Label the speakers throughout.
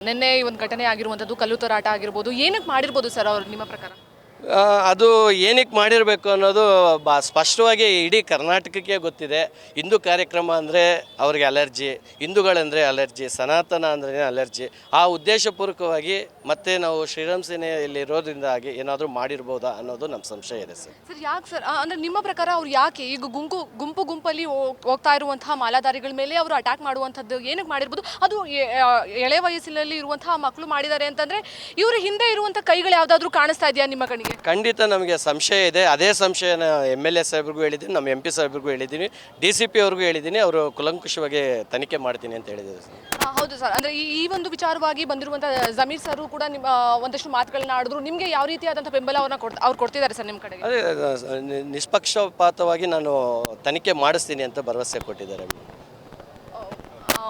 Speaker 1: ನಿನ್ನೆ ಈ ಒಂದು ಘಟನೆ ಆಗಿರುವಂಥದ್ದು ಕಲ್ಲು ತರಾಟ ಆಗಿರ್ಬೋದು ಏನಕ್ಕೆ ಮಾಡಿರ್ಬೋದು ಸರ್ ಅವ್ರು ನಿಮ್ಮ ಪ್ರಕಾರ?
Speaker 2: ಅದು ಏನಕ್ಕೆ ಮಾಡಿರಬೇಕು ಅನ್ನೋದು ಬಾ, ಸ್ಪಷ್ಟವಾಗಿ ಇಡೀ ಕರ್ನಾಟಕಕ್ಕೆ ಗೊತ್ತಿದೆ. ಹಿಂದೂ ಕಾರ್ಯಕ್ರಮ ಅಂದರೆ ಅವ್ರಿಗೆ ಅಲರ್ಜಿ, ಹಿಂದೂಗಳಂದರೆ ಅಲರ್ಜಿ, ಸನಾತನ ಅಂದ್ರೆ ಅಲರ್ಜಿ. ಆ ಉದ್ದೇಶಪೂರ್ವಕವಾಗಿ ಮತ್ತೆ ನಾವು ಶ್ರೀರಾಮ್ ಸೇನೆಯಲ್ಲಿ ಇರೋದ್ರಿಂದಾಗಿ ಏನಾದರೂ ಮಾಡಿರ್ಬೋದಾ ಅನ್ನೋದು ನಮ್ಮ ಸಂಶಯ ಇದೆ ಸರ್.
Speaker 1: ಸರ್, ಯಾಕೆ ಸರ್? ಅಂದರೆ ನಿಮ್ಮ ಪ್ರಕಾರ ಅವ್ರು ಯಾಕೆ ಈಗ ಗುಂಪು ಗುಂಪು ಗುಂಪಲ್ಲಿ ಹೋಗ್ತಾ ಇರುವಂತಹ ಮಾಲಾಧಾರಿಗಳ ಮೇಲೆ ಅವರು ಅಟ್ಯಾಕ್ ಮಾಡುವಂಥದ್ದು ಏನಕ್ಕೆ ಮಾಡಿರ್ಬೋದು? ಅದು ಎಳೆ ವಯಸ್ಸಿನಲ್ಲಿ ಇರುವಂತಹ ಮಕ್ಕಳು ಮಾಡಿದ್ದಾರೆ ಅಂತಂದ್ರೆ ಇವರು ಹಿಂದೆ ಇರುವಂಥ ಕೈಗಳು ಯಾವುದಾದ್ರೂ ಕಾಣಿಸ್ತಾ ಇದೆಯಾ ನಿಮ್ಮ ಕಣ್ಣಿಗೆ?
Speaker 2: ಖಂಡಿತ ನಮಗೆ ಸಂಶಯ ಇದೆ. ಅದೇ ಸಂಶಯನ ಎಂ ಎಲ್ ಎ ಸಾಹೇಬ್ರಿಗೂ ಹೇಳಿದ್ದೀನಿ ನಮ್ಮ ಎಂ ಪಿ ಸಾಹೇಬ್ರಿಗೂ ಹೇಳಿದ್ದೀನಿ. ಡಿ ಸಿ ಪಿ ಅವ್ರಿಗೂ ಹೇಳಿದ್ದೀನಿ. ಅವರು ಕುಲಂಕುಷವಾಗಿ ತನಿಖೆ ಮಾಡ್ತೀನಿ ಅಂತ ಹೇಳಿದ್ದಾರೆ ಸರ್.
Speaker 1: ಆ, ಹೌದು ಸರ್. ಅಂದ್ರೆ ಈ ಈ ಒಂದು ವಿಚಾರವಾಗಿ ಬಂದಿರುವಂಥ ಜಮೀರ್ ಸರ್ ಕೂಡ ನಿಮ್ಮ ಆ, ಒಂದಷ್ಟು ಮಾತುಗಳನ್ನ ಆಡಿದ್ರು. ನಿಮಗೆ ಯಾವ ರೀತಿಯಾದಂಥ ಬೆಂಬಲ ಅವ್ರನ್ನ ಕೊಡ್ ಅವ್ರು ಕೊಡ್ತಿದ್ದಾರೆ ಸರ್ ನಿಮ್ಮ ಕಡೆಗೆ?
Speaker 2: ಅದೇ ಅಹ್, ನಿ- ನಿಷ್ಪಕ್ಷಪಾತವಾಗಿ ನಾನು ತನಿಖೆ ಮಾಡಿಸ್ತೀನಿ ಅಂತ ಭರವಸೆ ಕೊಟ್ಟಿದ್ದಾರೆ.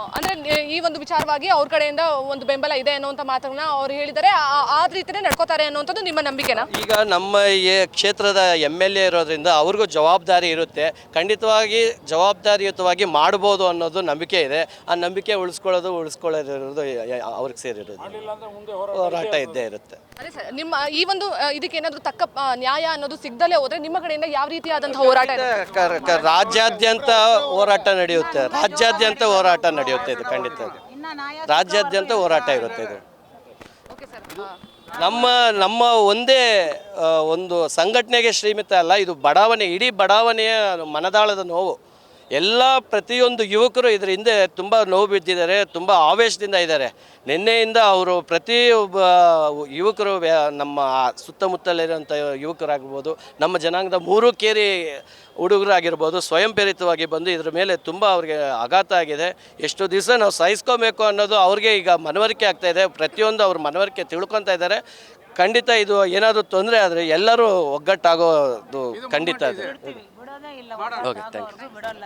Speaker 1: ಅಂದ್ರೆ ಈ ಒಂದು ವಿಚಾರವಾಗಿ ಅವ್ರ ಕಡೆಯಿಂದ ಒಂದು ಬೆಂಬಲ ಇದೆ ಅನ್ನುವಂಥ ಮಾತನ್ನ ಅವ್ರು ಹೇಳಿದರೆ ಆ- ಆ ರೀತಿನೇ ನಡ್ಕೋತಾರೆ ಅನ್ನುವಂಥದ್ದು ನಿಮ್ಮ ನಂಬಿಕೆನಾ?
Speaker 2: ಈಗ ನಮ್ಮ ಈ ಕ್ಷೇತ್ರದ ಎಂ ಎಲ್ ಎ ಇರೋದ್ರಿಂದ ಅವ್ರಿಗೂ ಜವಾಬ್ದಾರಿ ಇರುತ್ತೆ. ಖಂಡಿತವಾಗಿ ಜವಾಬ್ದಾರಿಯುತವಾಗಿ ಮಾಡ್ಬೋದು ಅನ್ನೋದು ನಂಬಿಕೆ ಇದೆ. ಆ ನಂಬಿಕೆ ಉಳಿಸ್ಕೊಳ್ಳೋದು ಉಳಿಸ್ಕೊಳ್ಳೋದಿರೋದು ಅವ್ರಿಗೆ ಸೇರಿರೋದು. ಹೋರಾಟ ಇದ್ದೇ ಇರುತ್ತೆ.
Speaker 1: ಅದೇ ಸರ್ ನಿಮ್ಮ ಈ ಒಂದು ಇದಕ್ಕೆ ಏನಾದರೂ ತಕ್ಕ ನ್ಯಾಯ ಅನ್ನೋದು ಸಿಗ್ದಲೇ ಹೋದ್ರೆ ನಿಮ್ಮ ಕಡೆಯಿಂದ ಯಾವ ರೀತಿಯಾದಂತಹ ಹೋರಾಟ ಇದೆ?
Speaker 2: ಕ- ಕ- ರಾಜ್ಯಾದ್ಯಂತ ಹೋರಾಟ ನಡೆಯುತ್ತೆ. ರಾಜ್ಯಾದ್ಯಂತ ಹೋರಾಟ ನಡೆಯುತ್ತೆ ಇದು ಖಂಡಿತ. ರಾಜ್ಯಾದ್ಯಂತ ಹೋರಾಟ ಇರುತ್ತೆ ಇದು.
Speaker 1: ಓಕೆ ಸರ್
Speaker 2: ನಮ್ಮ ನಮ್ಮ ಒಂದೇ ಆ, ಒಂದು ಸಂಘಟನೆಗೆ ಶ್ರೀಮಿತ ಅಲ್ಲ ಇದು ಬಡಾವಣೆ ಇಡೀ ಬಡಾವಣೆಯ ಮನದಾಳದ ನೋವು. ಎಲ್ಲ ಪ್ರತಿಯೊಂದು ಯುವಕರು ಇದರ ಹಿಂದೆ ತುಂಬ ನೋವು ಬಿದ್ದಿದ್ದಾರೆ ತುಂಬ ಆವೇಶದಿಂದ ಇದ್ದಾರೆ. ನಿನ್ನೆಯಿಂದ ಅವರು ಪ್ರತಿಯೊಬ್ಬ ಯುವಕರು ವ್ಯ- ನಮ್ಮ ಸುತ್ತಮುತ್ತಲಿರುವಂಥ ಯುವಕರಾಗಿರ್ಬೋದು ನಮ್ಮ ಜನಾಂಗದ ಮೂರು ಕೇರಿ ಹುಡುಗರಾಗಿರ್ಬೋದು ಸ್ವಯಂ ಪ್ರೇರಿತವಾಗಿ ಬಂದು ಇದ್ರ ಮೇಲೆ ತುಂಬ ಅವ್ರಿಗೆ ಆಘಾತ ಆಗಿದೆ. ಎಷ್ಟು ದಿವಸ ನಾವು ಸಹಿಸ್ಕೋಬೇಕು ಅನ್ನೋದು ಅವ್ರಿಗೆ ಈಗ ಮನವರಿಕೆ ಆಗ್ತಾ ಇದೆ. ಪ್ರತಿಯೊಂದು ಅವ್ರ ಮನವರಿಕೆ ತಿಳ್ಕೊತಾ ಇದ್ದಾರೆ. ಖಂಡಿತ ಇದು ಏನಾದರೂ ತೊಂದರೆ ಆದರೆ ಎಲ್ಲರೂ ಒಗ್ಗಟ್ಟಾಗೋದು ಖಂಡಿತ ಇದೆ. Okay thank you.